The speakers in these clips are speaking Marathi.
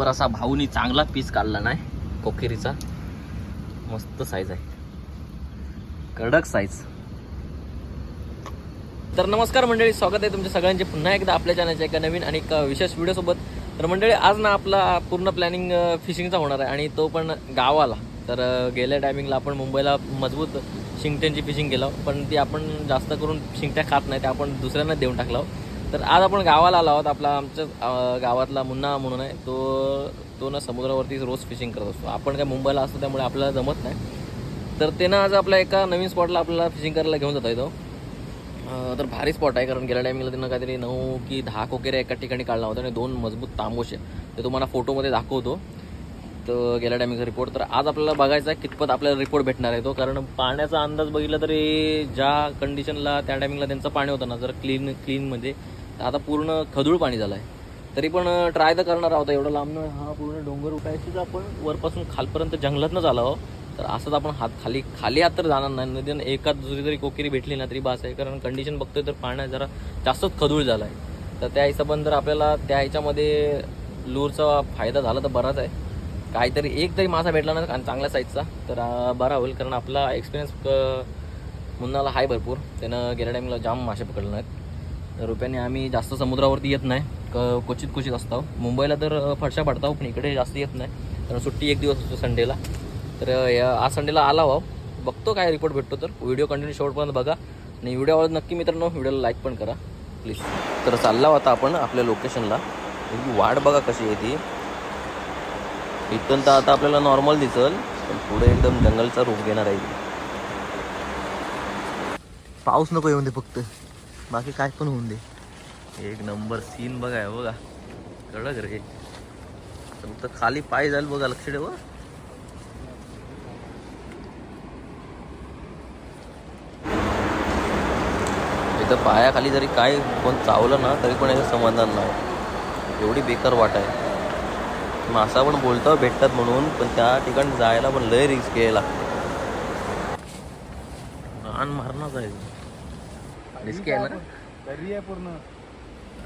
बरोबर असा भाऊनी चांगला पीस काढला नाही. कोखेरीचा मस्त साईज आहे. कडक साईज तर नमस्कार मंडळी स्वागत आहे तुमच्या सगळ्यांचे. पुन्हा एकदा आपल्या चॅनलच्या एका नवीन आणि एका विशेष व्हिडिओसोबत तर मंडळी आज ना आपला पूर्ण प्लॅनिंग फिशिंगचा होणार आहे आणि तो पण गावाला. तर गेल्या टायमिंगला आपण मुंबईला मजबूत शिंगट्यांची फिशिंग केलं. पण ती आपण जास्त करून शिंगट्या खात नाही त्या आपण दुसऱ्यांना देऊन टाकलं. तर आज आपण गावाला आलो आहोत. आपला आमच्या गावातला मुन्ना म्हणून आहे. तो तो ना समुद्रावरती रोज फिशिंग करत असतो. आपण काय मुंबईला असतो त्यामुळे आपल्याला जमत नाही. तर ते ना आज आपल्या एका नवीन स्पॉटला आपल्याला फिशिंग करायला घेऊन जाता येतो तर भारी स्पॉट आहे कारण गेल्या टायमिंगला त्यांना काहीतरी नऊ की दहा कोकेरे एका ठिकाणी काढला होता आणि दोन मजबूत तांबोशे ते तुम्हाला फोटोमध्ये दाखवतो. तर गेल्या टायमिंगचा रिपोर्ट तर आज आपल्याला बघायचा आहे कितपत आपल्याला रिपोर्ट भेटणार आहे तो. कारण पाण्याचा अंदाज बघितला तरी ज्या कंडिशनला त्या टायमिंगला त्यांचं पाणी होतं ना जर क्लीन क्लीनमध्ये म्हणजे आता पूर्ण खदूळ पाणी झालं आहे तरी पण ट्राय तर करणार आहोत. एवढं लांबनं हा पूर्ण डोंगर उठायचीच आपण. वरपासून खालपर्यंत जंगलातनं झाला आहो तर असंच आपण हात खाली खाली हात तर जाणार नाही. नदीनं एकाच दुसरी जरी कोकेरी भेटली ना तरी बास आहे. कारण कंडिशन बघतोय तर पाण्यात जरा जास्तच खदूळ झाला आहे तर त्या हिशोबाने जर आपल्याला त्या ह्याच्यामध्ये लूरचा फायदा झाला तर बराच आहे. काहीतरी एक तरी मासा भेटला ना चांगल्या साईजचा तर बरा होईल. कारण आपला एक्सपिरियन्स मुन्नाला आहे भरपूर. त्यानं गेल्या टाईमला जाम मासे पकडले नाहीत. रुपयाने आम्ही जास्त समुद्रावरती येत नाही. क क्वचित क्वचित असतो मुंबईला तर अं, फरशा पण इकडे जास्त येत नाही. कारण सुट्टी एक दिवस असतो संडेला. तर या आज संडेला आला हो बघतो काय रिपोर्ट भेटतो तर. व्हिडिओ कंटिन्यू शेवटपर्यंत बघा. आणि व्हिडिओ आवडत नक्की मित्रांनो व्हिडिओला लाईक पण करा. प्लीज तर चालला होता आपण आपल्या लोकेशनला वाट बघा कशी आहे ती. इथून तर आता आपल्याला नॉर्मल दिसल. पण पुढे एकदम जंगलचा रूप घेणार आहे. पाऊस नको येऊन दे फक्त. बाकी काय पण होऊन दे. एक नंबर सीन बघा बघा. कडक रे. फक्त खाली पाय जाईल बघा लक्ष ठेव इथं पायाखाली जरी काय कोण चावलं ना तरी पण याचं समाधान नाही. एवढी बेकार वाट आहे. मासा पण बोलतो भेटतात म्हणून पण त्या ठिकाणी जायला पण लय रिस्क घ्यायला लागते. घाण मारणार आहे. रिस्क आहे ना दरी आहे पूर्ण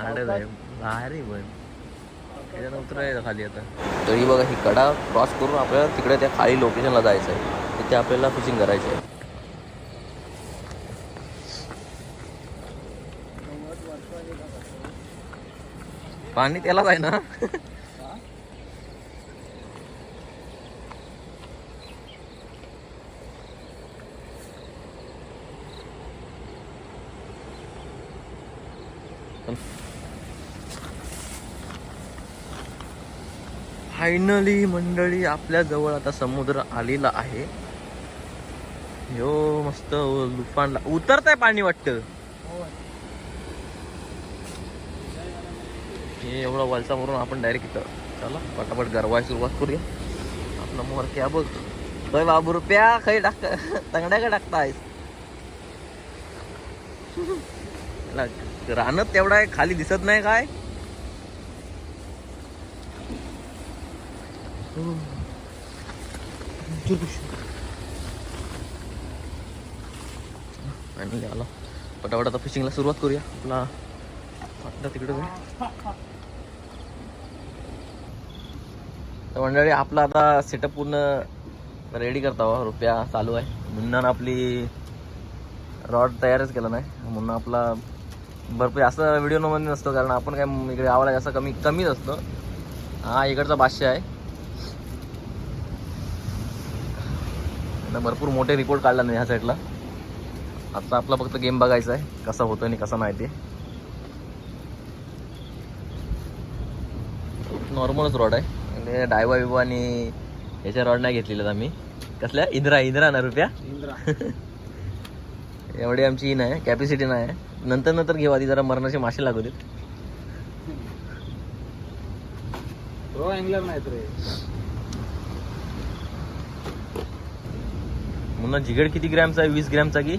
आडच आहे भारी पण. त्याच्यानं उतरायचं खाली आता. तरी बघा ही कडा क्रॉस करून आपल्याला तिकडे त्या खाली लोकेशनला जायचं आहे तिथे आपल्याला फिशिंग करायची आहे पाणी त्यालाच आहे ना? फायनली मंडळी आपल्या जवळ आता समुद्र आलेला आहे. यो मस्त लुफानला उतरताय पाणी वाटतं. हे एवढा वलसा मारून आपण डायरेक्ट इथं. चला पटापट गरवाय सुरुवात करूया. आपला मोहर क्या बघ होय बाबू रुपया खै टाक तंगड्या का टाकताय रानत तेवढा आहे खाली दिसत नाही काय? आणि आला पटापट आता फिशिंगला सुरुवात करूया आपला आपला तिकडे तर मंडळी आपला आता सेटअप पूर्ण रेडी करता हो रुपया चालू आहे मुन्नानं आपली रॉड तयारच केला नाही मुन्ना आपला भरपूर असं व्हिडिओमध्ये नसतो कारण आपण काय इकडे गावाला जास्त कमी कमीच असतो हा इकडचा बादशाह आहे भरपूर मोठे रिपोर्ट काढला नाही ह्या साईडला आता आपला फक्त गेम बघायचा आहे कसा होतो आणि कसा नाही ते. नॉर्मलच रॉड आहे. डायवा बिवा आणि याच्या रॉड नाही घेतलेल्या आम्ही. कसल्या? इंद्रा इंद्रा ना रुपया? इंद्रा. एवढी आमची ही नाही कॅपॅसिटी नाही आहे. नंतर नंतर घेऊ आधी जरा मरणाचे मासे लागू देत. प्रो अँगलर नाहीत मुन्ना जिगड किती ग्रॅमचा आहे? वीस ग्रॅमचा की?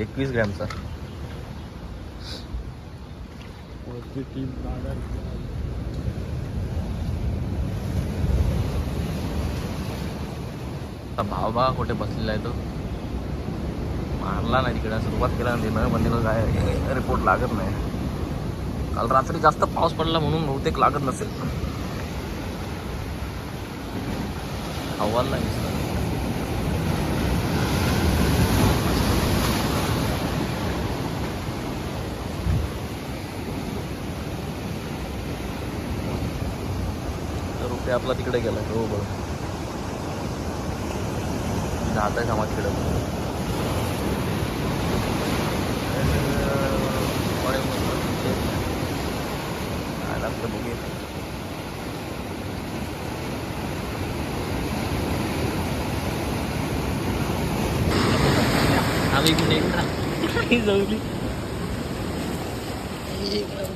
एकवीस ग्रॅमचा भाव बघा कुठे बसलेला आहे तो. मारला नाही तिकडे. सुरुवात केला ना तिनं पण तिनं काय रिपोर्ट लागत नाही. काल रात्री जास्त पाऊस पडला म्हणून बहुतेक लागत नसेल. हवालला दिसतं. रुपये आपला तिकडे गेला. हो बरोबर. जात आहे कामात तिकडे. काय लागतं बघूया. आम्ही पण एक जवली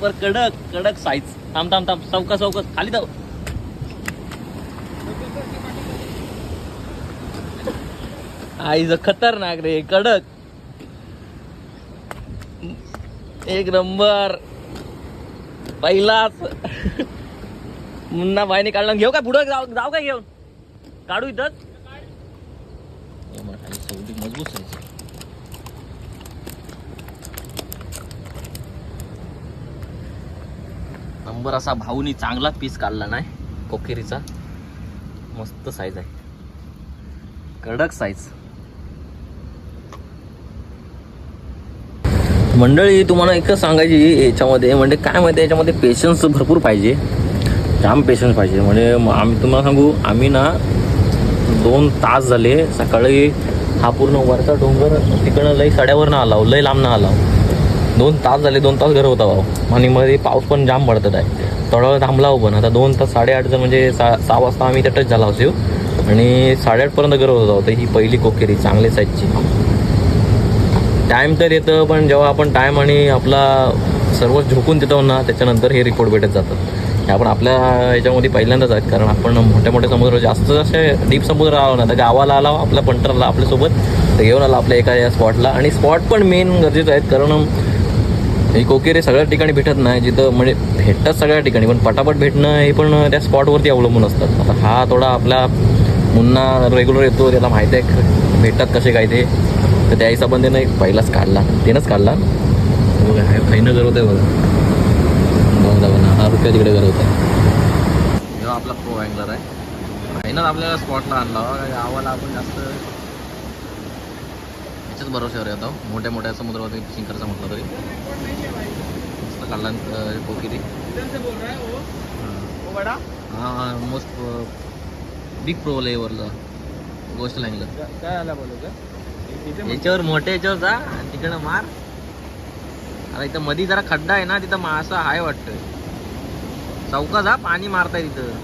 बर कडक कडक साईज थांब थांब थांब. चौका चौकस. खाली जाऊ. आईचं खतरनाक रे कडक. एक नंबर. पहिलाच. मुन्ना बाईने काढला. घेऊ का पुढं? जाऊ जाऊ काय घेऊन? काढू इथंच? मजबूत आहे नंबर असा भाऊनी चांगला पीस काढला नाही कोकेरीचा. मस्त साईज आहे. कडक साईज मंडळी तुम्हाला एकच सांगायची याच्यामध्ये म्हणजे काय माहिती याच्यामध्ये पेशन्स भरपूर पाहिजे. जाम पेशन्स पाहिजे. म्हणजे आम्ही तुम्हाला सांगू आम्ही ना दोन तास झाले सकाळी हा पूर्ण वरचा डोंगर तिकडं लई सड्यावरनं आला लई लांबनं आला दोन तास झाले दोन तास घर होता भाऊ. आणि मध्ये पाऊस पण जाम पडतात आहे. थोडा वेळ थांबला पण. आता दोन तास साडेआठचं म्हणजे सा सहा वाजता आम्ही इथे टच झाला होतो. आणि साडेआठपर्यंत घर होत होतं ही पहिली कोकेरी चांगली साईजची टाईम तर येतं पण जेव्हा आपण टाईम आणि आपला सर्व झोकून देतो ना त्याच्यानंतर हे रिपोर्ट भेटत जातात हे आपण आपल्या याच्यामध्ये पहिल्यांदाच आहेत कारण आपण मोठ्या मोठ्या समुद्र जास्त असे डीप समुद्र आलो ना तर गावाला आला आपल्या पंटरला आपल्यासोबत तर घेऊन आला आपल्या एका या स्पॉटला आणि स्पॉट पण मेन गरजेचं आहेत कारण ही कोकेरे सगळ्या ठिकाणी भेटत नाही जिथं म्हणजे भेटतात सगळ्या ठिकाणी पण पटापट भेटणं हे पण त्या स्पॉटवरती अवलंबून असतात आता हा थोडा आपला मुन्ना रेग्युलर येतो त्याला माहिती आहे भेटतात कसे काय ते. तर त्या हिशोबाने एक पहिलाच काढला. त्यानंच काढला. बघा हा खाईनं गरवत आहे बघा. हा रुपया तिकडे गरवत आहे आपला प्रो अँगलर आहे. फायनल आपल्याला स्पॉटला आणला गावाला आपण जास्त याच्याच भरोश्यावर येतो मोठ्या मोठ्या समुद्रावरती फिशिंग करायचं म्हटलं तरी. मस्त काढला अं, कोकिरी हा मोस्ट बिग प्रो लेवरचा गोष्ट लागलं काय आला बोलायचं याच्यावर मोठ्या याच्यावर जा आणि तिकडं मार. आता इथं मध्ये जरा खड्डा आहे ना तिथं मासा आहे वाटतं चौका जा पाणी मारताय तिथं.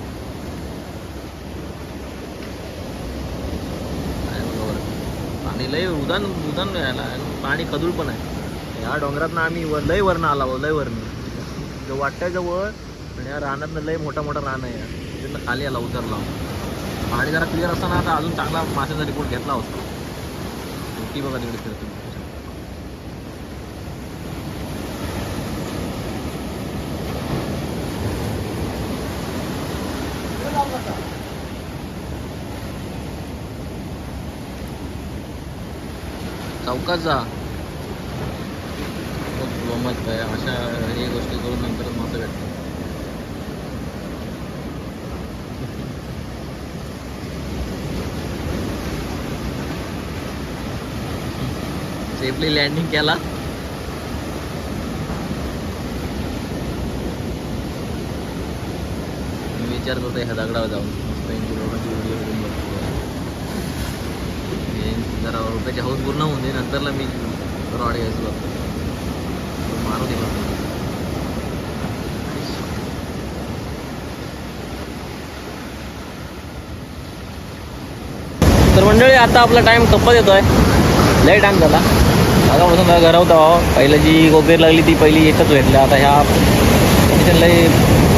पाणी लय उदान उदान यायला. पाणी खदूळ पण आहे. या डोंगरातनं आम्ही लय वरनं आला लय वरनं. जो वाटतंय जवळ आणि या रानातनं लय मोठा मोठा रान आहे. यार. तिथनं खाली आला उतरला. पाणी जरा क्लिअर असताना आता अजून चांगला माशाचा रिपोर्ट घेतला होता. ती बघा तिकडे फिरतो चौकात जा मग अशा हे गोष्टी करून नंतर मासे भेटतात सेफली लँडिंग केला. मी विचार करतो ह्या दगडावर जाऊन. मस्त व्हिडिओ करून बघतो. जरा रुपयाची हाऊस पूर्ण होऊन दे नंतरला मी रॉड घ्यायचं. बघतो मारू दे तर मंडळी आता आपला टाइम कप्पा येतोय. लय टाइम झाला. आता म्हणून घर होता पहिलं जी गोगेर लागली ती पहिली एकच भेटल्या. आता ह्या कंडिशनला लय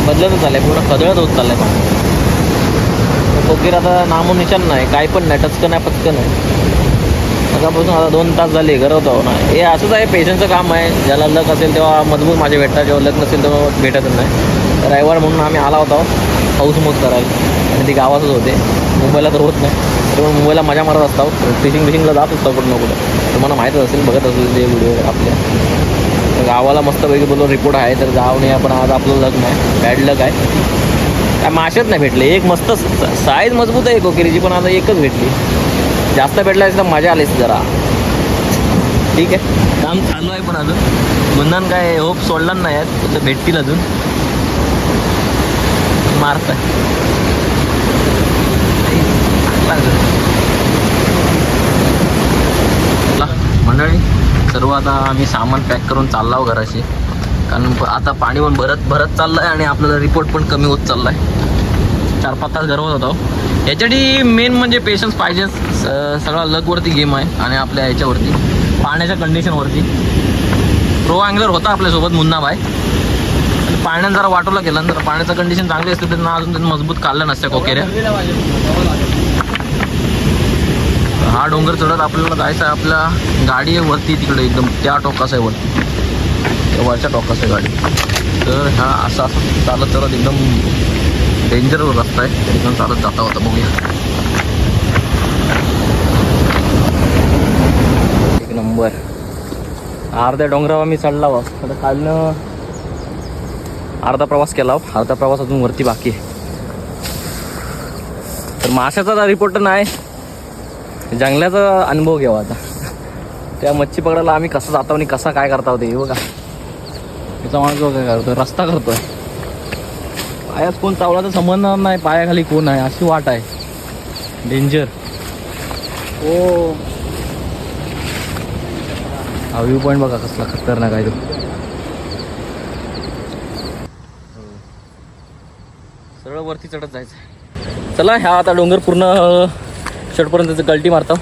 बदलतच चाललंय. पूर्ण खदळत होत चाललंय पण. कोकेर आता नामो निशान नाही. काय पण नाही. टचकन आहे पचकन आहे. सकाळपासून आता दोन तास झाले. घरवतो ना. हे असंच आहे. पेशंटचं काम आहे. ज्याला लक असेल तेव्हा मजबूत माझे भेटतात. जेव्हा लक नसेल तेव्हा भेटतच नाही. रविवार म्हणून आम्ही आला होता. हाऊस मोज करायला. आणि ती गावातच होते. मुंबईला तर होत नाही. तर मुंबईला मजा मारत असतो फिशिंग फिशिंगला जात असतो कुठं ना कुठं. तुम्हाला माहीतच असेल बघत असेल ते व्हिडिओ आपल्या. गावाला मस्तपैकी बोलून रिपोर्ट आहे तर गाव नाही पण आज आपलं लग्न आहे. बॅड लक आहे. काय माशाच नाही भेटले. एक मस्त साईज मजबूत आहे कोकिरीची पण आता एकच भेटली. जास्त भेटला तर मजा आलीच जरा. ठीक आहे. काम चालू आहे पण अजून. मुन्नान काय होप सोडला नाही आहेत. तर भेटतील अजून. मारत मंडळी सर्व आता आम्ही सामान पॅक करून चाललाव आहो घराशी. कारण आता पाणी पण भरत भरत चाललं आहे आणि आपल्याला रिपोर्ट पण कमी होत चालला आहे चार पाच तास गरवत होतो. याच्यासाठी मेन म्हणजे पेशन्स पाहिजे. सगळा लगवरती गेम आहे आणि आपल्या याच्यावरती. पाण्याच्या कंडिशनवरती प्रो अँगलर होता आपल्यासोबत मुन्ना भाई पाण्यानं जरा वाटवला गेला जर पाण्याचं कंडिशन चांगली असते त्यांना अजून त्यांनी मजबूत काढलं नसत्या कोकेऱ्या. हा डोंगर चढत आपल्याला जायचं आहे आपल्या गाडी आहे वरती तिकडे एकदम त्या टोकास आहे वरती. त्या वरच्या टोकास आहे गाडी. तर हा असं असं चालत चालत एकदम डेंजर रस्ता आहे. एकदम चालत जाता होता बघूया. एक नंबर. अर्ध्या डोंगरावर मी चढला वा आता खालनं अर्धा प्रवास केला हो. अर्धा प्रवास अजून वरती बाकी आहे. तर माशाचा रिपोर्ट नाही. जंगलाचा अनुभव घ्यावा आता. त्या मच्छी पकडायला आम्ही कसं जातो आणि कसा काय करता होते हे बघा. त्याचा माणूस काय करतोय रस्ता करतोय. पायात कोण चावला तर समजणार नाही पायाखाली कोण आहे अशी वाट आहे. डेंजर ओ हा व्ह्यू पॉईंट बघा कसला खतरनाक आहे तो. सरळ वरती चढत जायचं चला ह्या आता डोंगर पूर्ण शेवटपर्यंत गलटी मारतो.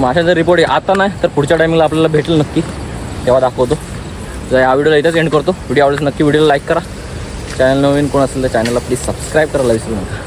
माशाचा रिपोर्ट आहे आता नाही तर पुढच्या टायमिंगला आपल्याला भेटेल नक्की. तेव्हा दाखवतो. जर या व्हिडिओला इथंच एंड करतो. व्हिडिओ आवडेल नक्की व्हिडिओला लाईक करा. चॅनल नवीन कोण असेल तर चॅनलला प्लीज सबस्क्राईब करायला विसरू नका.